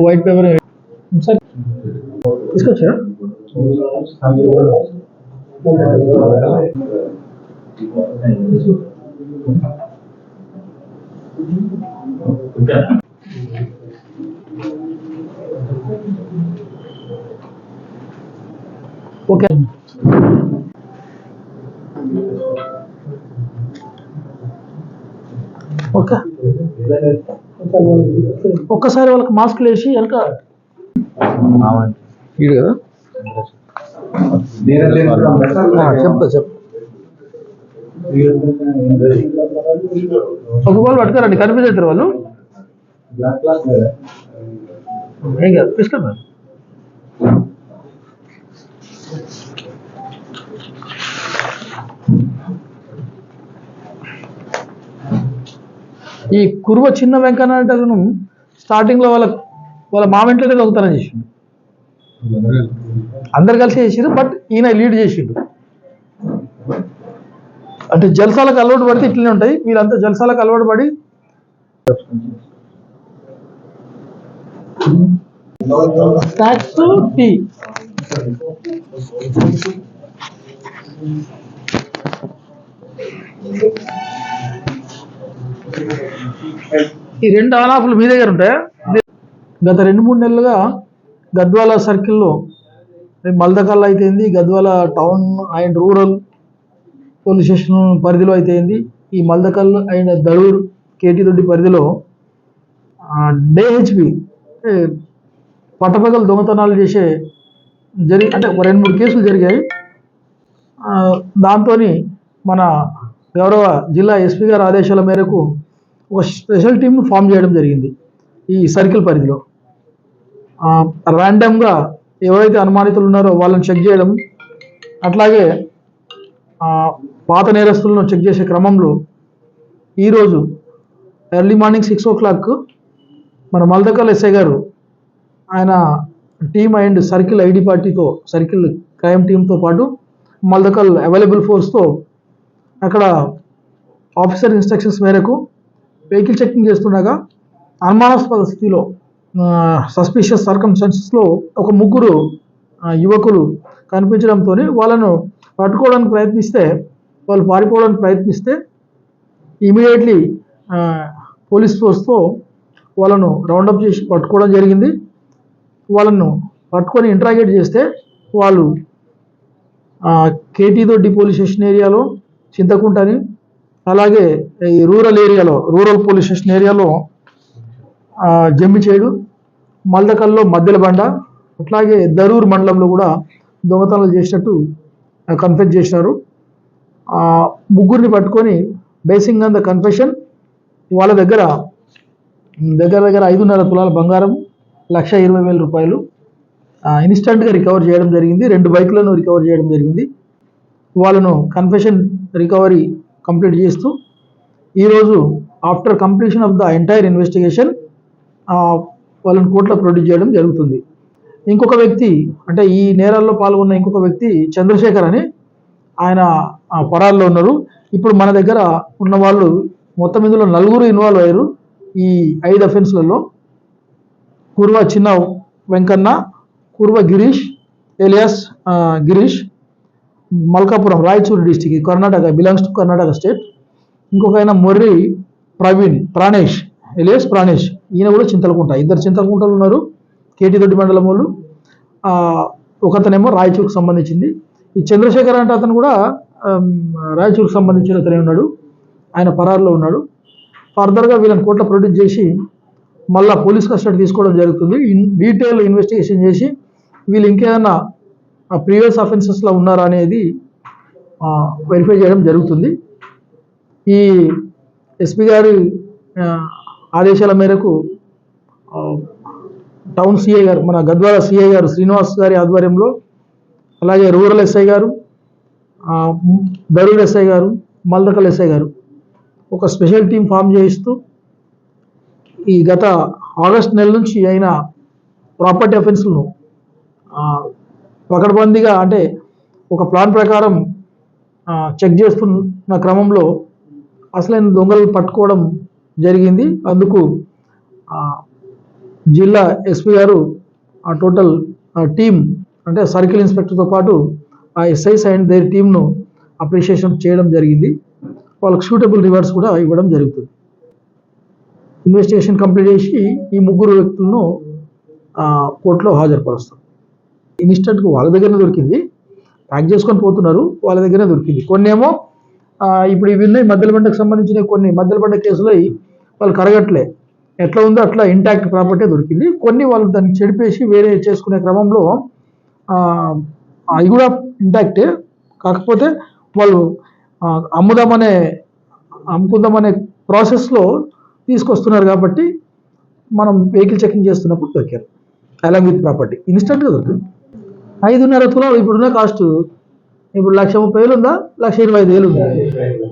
White paper है sir इसको छेड़ा ओके ओके ఒక్కసారి వాళ్ళకి మాస్క్ వేసి వెనక. వీడు కదా? ఆ, చెప్తా చెప్తా ఒక వాళ్ళు పట్టుకోరండి కనిపించారు వాళ్ళు. ఏం కాదు ఈ కురువ చిన్న వెంకన్న స్టార్టింగ్లో స్టార్టింగ్లో వాళ్ళ వాళ్ళ మామింట్లోనే దొంగతనం చేసిండు. అందరు కలిసి చేసిండు బట్ ఈయన లీడ్ చేసిండు. అంటే జలసాలకు అలవాటు పడితే ఇట్లనే ఉంటాయి. వీళ్ళంతా జలసాలకు అలవాటు పడి స్నాక్స్ టీ ఈ రెండు ఆన్ ఆఫ్లు మీ దగ్గర ఉంటాయా? గత రెండు మూడు నెలలుగా గద్వాల సర్కిల్లో మల్దకల్ అయితేంది Gadwal town and rural police station పరిధిలో అయితేంది ఈ మల్దకల్ అండ్ దడూర్ కేటీ దొడ్డి పరిధిలో డేహెచ్పి పట్టపగలు దొంగతనాలు చేసే జరి అంటే ఒక రెండు మూడు కేసులు జరిగాయి. దాంతో మన గౌరవ జిల్లా ఎస్పీ గారి ఆదేశాల మేరకు ఒక స్పెషల్ టీంను ఫామ్ చేయడం జరిగింది ఈ సర్కిల్ పరిధిలో. ర్యాండమ్గా ఎవరైతే అనుమానితులు ఉన్నారో వాళ్ళని చెక్ చేయడం అట్లాగే పాత నేరస్తులను చెక్ చేసే క్రమంలో ఈరోజు early morning six o'clock మన మల్దకల్ ఎస్ఐ గారు ఆయన టీమ్ అండ్ సర్కిల్ ఐడి పార్టీతో సర్కిల్ క్రైమ్ టీంతో పాటు మల్దకల్ అవైలబుల్ ఫోర్స్తో అక్కడ ఆఫీసర్ ఇన్స్ట్రక్షన్స్ మేరకు వెహికల్ చెకింగ్ చేస్తుండగా అనుమానాస్పద స్థితిలో సస్పిషియస్ సర్కమ్స్టాన్సెస్లో ఒక ముగ్గురు యువకులు కనిపించడంతో వాళ్ళను పట్టుకోవడానికి ప్రయత్నిస్తే వాళ్ళు పారిపోవడానికి ప్రయత్నిస్తే ఇమీడియట్లీ పోలీస్ ఫోర్స్తో వాళ్ళను రౌండప్ చేసి పట్టుకోవడం జరిగింది. వాళ్ళను పట్టుకొని ఇంట్రాగేట్ చేస్తే వాళ్ళు కేటీ దొడ్డి పోలీస్ స్టేషన్ ఏరియాలో చింతకుంటని అలాగే ఈ రూరల్ ఏరియాలో రూరల్ పోలీస్ స్టేషన్ ఏరియాలో జమ్మిచేడు మల్దకల్లో మద్దెల బండ అట్లాగే దరూర్ మండలంలో కూడా దొంగతనాలు చేసినట్టు కన్ఫెస్ చేసినారు. ముగ్గురిని పట్టుకొని బేసింగ్ ఆన్ ద కన్ఫెషన్ వాళ్ళ దగ్గర దగ్గర దగ్గర ఐదున్నర తులాల బంగారం లక్ష ఇరవై వేల రూపాయలు ఇన్స్టంట్గా రికవర్ చేయడం జరిగింది. రెండు బైకులను రికవర్ చేయడం జరిగింది. వాళ్ళను కన్ఫెషన్ రికవరీ కంప్లీట్ చేస్తూ ఈరోజు after completion of the entire investigation వాళ్ళని కోర్టులో ప్రొడ్యూస్ చేయడం జరుగుతుంది. ఇంకొక వ్యక్తి అంటే ఈ నేరాల్లో పాల్గొన్న ఇంకొక వ్యక్తి చంద్రశేఖర్ అని ఆయన ఆ, పరాల్లో ఉన్నారు. ఇప్పుడు మన దగ్గర ఉన్న వాళ్ళు మొత్తం ఇందులో నలుగురు ఇన్వాల్వ్ అయ్యారు ఈ ఐదు అఫెన్స్లలో Kurva Chinna Venkanna Kurva Girish alias Girish Malkapuram Raichur district Karnataka belongs to Karnataka state ఇంకొక ఆయన మొర్రి ప్రవీణ్ ప్రాణేష్ ఎలియస్ ప్రాణేష్ ఈయన కూడా చింతలకుంట ఇద్దరు చింతలకుంటలు ఉన్నారు. కేటీ దొడ్డి మండలం వాళ్ళు. ఒకతనేమో రాయచూరుకు సంబంధించింది. ఈ చంద్రశేఖర్ అంటే అతను కూడా రాయచూరుకు సంబంధించిన అతనే ఉన్నాడు. ఆయన పరారులో ఉన్నాడు. ఫర్దర్గా వీళ్ళని కోట్ల ప్రొడ్యూస్ చేసి మళ్ళా పోలీస్ కస్టడీ తీసుకోవడం జరుగుతుంది. ఇన్ డీటెయిల్ ఇన్వెస్టిగేషన్ చేసి వీళ్ళు ఇంకేదన్నా ఆ ప్రీవియస్ అఫెన్సెస్లో ఉన్నారా అనేది వెరిఫై చేయడం జరుగుతుంది. ఈ ఎస్పీ గారి ఆదేశాల మేరకు టౌన్ సిఐ గారు మన గద్వాల సిఐ గారు శ్రీనివాస్ గారి ఆధ్వర్యంలో అలాగే రూరల్ ఎస్ఐ గారు దరూర్ ఎస్ఐ గారు మల్దకల్ ఎస్ఐ గారు ఒక స్పెషల్ టీం ఫామ్ చేయిస్తూ ఈ గత ఆగస్ట్ నెల నుంచి అయిన ప్రాపర్టీ అఫెన్స్లను పకడ్బందీగా అంటే ఒక ప్లాన్ ప్రకారం చెక్ చేస్తున్న క్రమంలో అసలైన దొంగలు పట్టుకోవడం జరిగింది. అందుకు జిల్లా ఎస్పీ గారు ఆ టోటల్ టీమ్ అంటే సర్కిల్ ఇన్స్పెక్టర్తో పాటు ఆ ఎస్ఐస్ అండ్ దేర్ టీమ్ను అప్రిషియేషన్ చేయడం జరిగింది. వాళ్ళకి సూటబుల్ రివార్డ్స్ కూడా ఇవ్వడం జరుగుతుంది. ఇన్వెస్టిగేషన్ కంప్లీట్ చేసి ఈ ముగ్గురు వ్యక్తులను కోర్టులో హాజరుపరుస్తాం ఇన్స్టెంట్గా వాళ్ళ దగ్గరనే దొరికింది. ప్యాక్ చేసుకొని పోతున్నారు వాళ్ళ దగ్గరనే దొరికింది. కొన్ని ఏమో ఇప్పుడు ఇవి ఉన్నాయి మద్దెల బండకు సంబంధించిన కొన్ని. మద్దెల బండ కేసులో వాళ్ళు కరగట్లే. ఎట్లా ఉందో అట్లా ఇంటాక్ట్ ప్రాపర్టీ దొరికింది. కొన్ని వాళ్ళు దాన్ని చెడిపేసి వేరే చేసుకునే క్రమంలో అది అవి కూడా ఇంటాక్టే కాకపోతే వాళ్ళు అమ్ముదామనే అమ్ముకుందామనే ప్రాసెస్లో తీసుకొస్తున్నారు కాబట్టి మనం వెహికల్ చెకింగ్ చేస్తున్నప్పుడు దొరికారు. అలాంగ్ విత్ ప్రాపర్టీ ఇన్స్టెంట్గా దొరికింది ఐదున్నర తులాలు ఇప్పుడున్న కాస్ట్. ఇప్పుడు లక్ష ముప్పై వేలు ఉందా? లక్ష ఇరవై ఐదు వేలు ఉందా.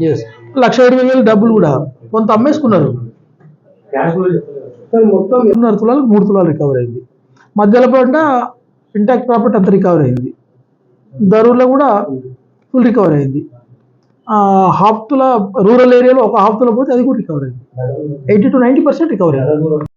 ఎస్ లక్ష ఇరవై వేలు డబ్బులు కూడా. కొంత అమ్మేసుకున్నారు. మొత్తం తులాలు మూడు తులాలు రికవర్ అయింది. మధ్యలో పంట ఇంటాక్ట్ ప్రాపర్టీ అంత రికవర్ అయింది. దరూర్లో కూడా ఫుల్ రికవర్ అయింది. హాఫ్ తుల రూరల్ ఏరియాలో ఒక హాఫ్ తుల పోతే అది కూడా రికవర్ అయింది. Eighty to ninety percent recover అయింది.